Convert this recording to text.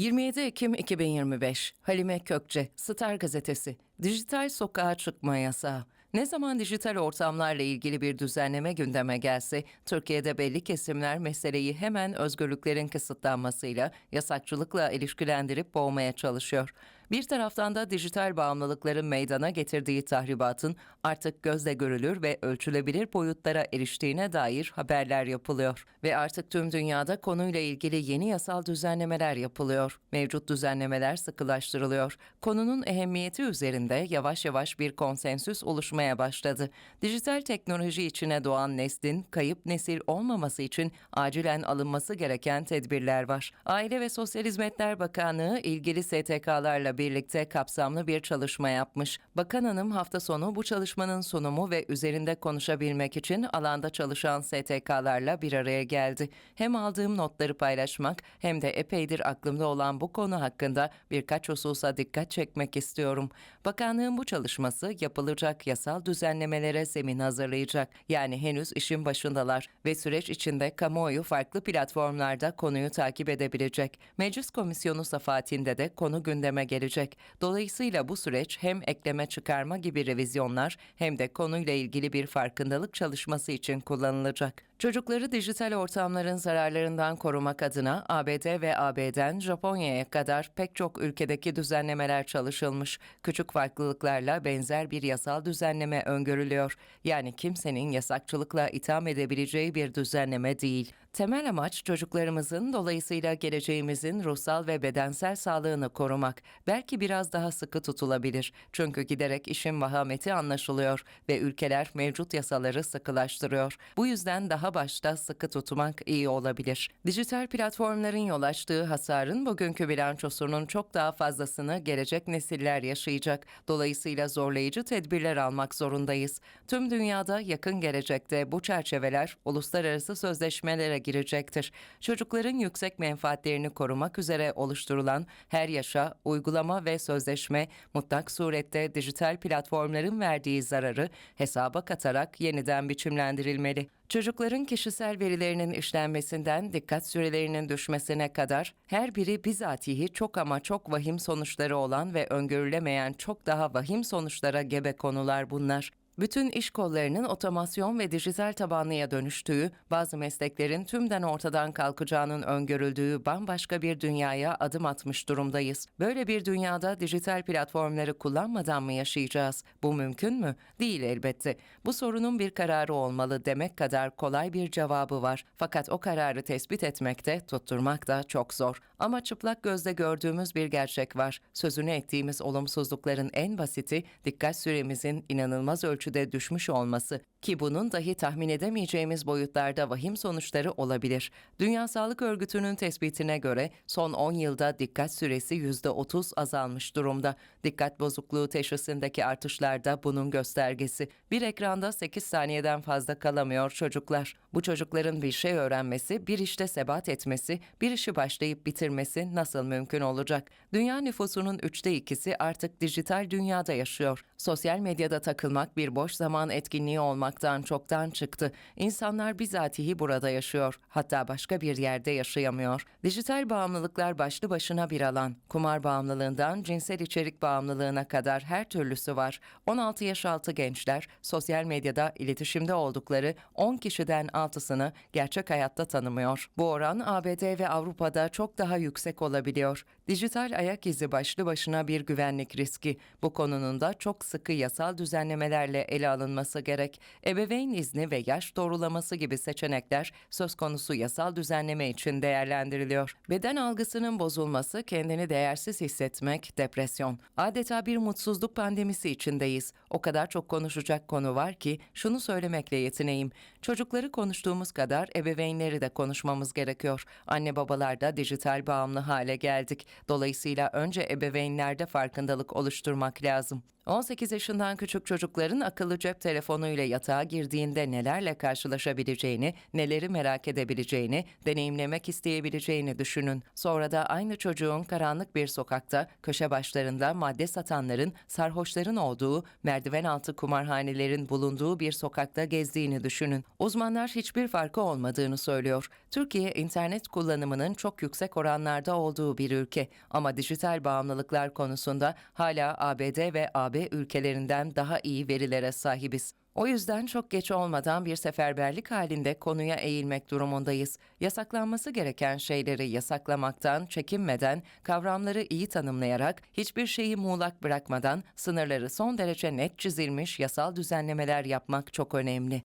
27 Ekim 2025 Halime Kökçe Star Gazetesi Dijital sokağa çıkma yasağı ne zaman dijital ortamlarla ilgili bir düzenleme gündeme gelse, Türkiye'de belli kesimler meseleyi hemen özgürlüklerin kısıtlanmasıyla, yasakçılıkla ilişkilendirip boğmaya çalışıyor. Bir taraftan da dijital bağımlılıkların meydana getirdiği tahribatın artık gözle görülür ve ölçülebilir boyutlara eriştiğine dair haberler yapılıyor. Ve artık tüm dünyada konuyla ilgili yeni yasal düzenlemeler yapılıyor. Mevcut düzenlemeler sıkılaştırılıyor. Konunun ehemmiyeti üzerinde yavaş yavaş bir konsensüs oluşmaya başladı. Dijital teknoloji içine doğan neslin kayıp nesil olmaması için acilen alınması gereken tedbirler var. Aile ve Sosyal Hizmetler Bakanlığı ilgili STK'larla birlikte kapsamlı bir çalışma yapmış. Bakan Hanım hafta sonu bu çalışmanın sunumu ve üzerinde konuşabilmek için alanda çalışan STK'larla bir araya geldi. Hem aldığım notları paylaşmak hem de epeydir aklımda olan bu konu hakkında birkaç hususa dikkat çekmek istiyorum. Bakanlığın bu çalışması yapılacak yasal düzenlemelere zemin hazırlayacak. Yani henüz işin başındalar ve süreç içinde kamuoyu farklı platformlarda konuyu takip edebilecek. Meclis Komisyonu safahatinde de konu gündeme gelecek. Dolayısıyla bu süreç hem ekleme çıkarma gibi revizyonlar hem de konuyla ilgili bir farkındalık çalışması için kullanılacak. Çocukları dijital ortamların zararlarından korumak adına ABD ve AB'den Japonya'ya kadar pek çok ülkedeki düzenlemeler çalışılmış. Küçük farklılıklarla benzer bir yasal düzenleme öngörülüyor. Yani kimsenin yasakçılıkla itham edebileceği bir düzenleme değil. Temel amaç çocuklarımızın dolayısıyla geleceğimizin ruhsal ve bedensel sağlığını korumak. Belki biraz daha sıkı tutulabilir. Çünkü giderek işin vahameti anlaşılıyor ve ülkeler mevcut yasaları sıkılaştırıyor. Bu yüzden daha başta sıkı tutmak iyi olabilir. Dijital platformların yol açtığı hasarın bugünkü bilançosunun çok daha fazlasını gelecek nesiller yaşayacak. Dolayısıyla zorlayıcı tedbirler almak zorundayız. Tüm dünyada yakın gelecekte bu çerçeveler uluslararası sözleşmelere girecektir. Çocukların yüksek menfaatlerini korumak üzere oluşturulan her yaşa, uygulama ve sözleşme mutlak surette dijital platformların verdiği zararı hesaba katarak yeniden biçimlendirilmeli. Çocukların kişisel verilerinin işlenmesinden dikkat sürelerinin düşmesine kadar her biri bizatihi çok ama çok vahim sonuçları olan ve öngörülemeyen çok daha vahim sonuçlara gebe konular bunlar. Bütün iş kollarının otomasyon ve dijital tabanlıya dönüştüğü, bazı mesleklerin tümden ortadan kalkacağının öngörüldüğü bambaşka bir dünyaya adım atmış durumdayız. Böyle bir dünyada dijital platformları kullanmadan mı yaşayacağız? Bu mümkün mü? Değil elbette. Bu sorunun bir kararı olmalı demek kadar kolay bir cevabı var. Fakat o kararı tespit etmekte, tutturmak da çok zor. Ama çıplak gözle gördüğümüz bir gerçek var. Sözünü ettiğimiz olumsuzlukların en basiti dikkat süremizin inanılmaz ölçüde düşmüş olması ki bunun dahi tahmin edemeyeceğimiz boyutlarda vahim sonuçları olabilir. Dünya Sağlık Örgütü'nün tespitine göre son 10 yılda dikkat süresi %30 azalmış durumda. Dikkat bozukluğu teşhisindeki artışlar da bunun göstergesi. Bir ekranda 8 saniyeden fazla kalamıyor çocuklar. Bu çocukların bir şey öğrenmesi, bir işte sebat etmesi, bir işi başlayıp bitirmesi nasıl mümkün olacak? Dünya nüfusunun üçte ikisi artık dijital dünyada yaşıyor. Sosyal medyada takılmak bir boş zaman etkinliği olmaktan çoktan çıktı. İnsanlar bizatihi burada yaşıyor. Hatta başka bir yerde yaşayamıyor. Dijital bağımlılıklar başlı başına bir alan. Kumar bağımlılığından cinsel içerik bağımlılığına kadar her türlüsü var. 16 yaş altı gençler sosyal medyada iletişimde oldukları 10 kişiden 6'sını gerçek hayatta tanımıyor. Bu oran ABD ve Avrupa'da çok daha yüksek olabiliyor. Dijital ayak izi başlı başına bir güvenlik riski. Bu konunun da çok sıkı yasal düzenlemelerle ele alınması gerek. Ebeveyn izni ve yaş doğrulaması gibi seçenekler söz konusu yasal düzenleme için değerlendiriliyor. Beden algısının bozulması, kendini değersiz hissetmek, depresyon. Adeta bir mutsuzluk pandemisi içindeyiz. O kadar çok konuşacak konu var ki şunu söylemekle yetineyim. Çocukları konuştuğumuz kadar ebeveynleri de konuşmamız gerekiyor. Anne babalar da dijital bağımlı hale geldik. Dolayısıyla önce ebeveynlerde farkındalık oluşturmak lazım. 18 yaşından küçük çocukların akıllı cep telefonuyla yatağa girdiğinde nelerle karşılaşabileceğini, neleri merak edebileceğini, deneyimlemek isteyebileceğini düşünün. Sonra da aynı çocuğun karanlık bir sokakta, köşe başlarında madde satanların, sarhoşların olduğu, merdiven altı kumarhanelerin bulunduğu bir sokakta gezdiğini düşünün. Uzmanlar hiçbir farkı olmadığını söylüyor. Türkiye internet kullanımının çok yüksek oranlarda olduğu bir ülke ama dijital bağımlılıklar konusunda hala ABD ve AB ülkelerinden daha iyi verilere sahibiz. O yüzden çok geç olmadan bir seferberlik halinde konuya eğilmek durumundayız. Yasaklanması gereken şeyleri yasaklamaktan çekinmeden, kavramları iyi tanımlayarak, hiçbir şeyi muğlak bırakmadan, sınırları son derece net çizilmiş yasal düzenlemeler yapmak çok önemli.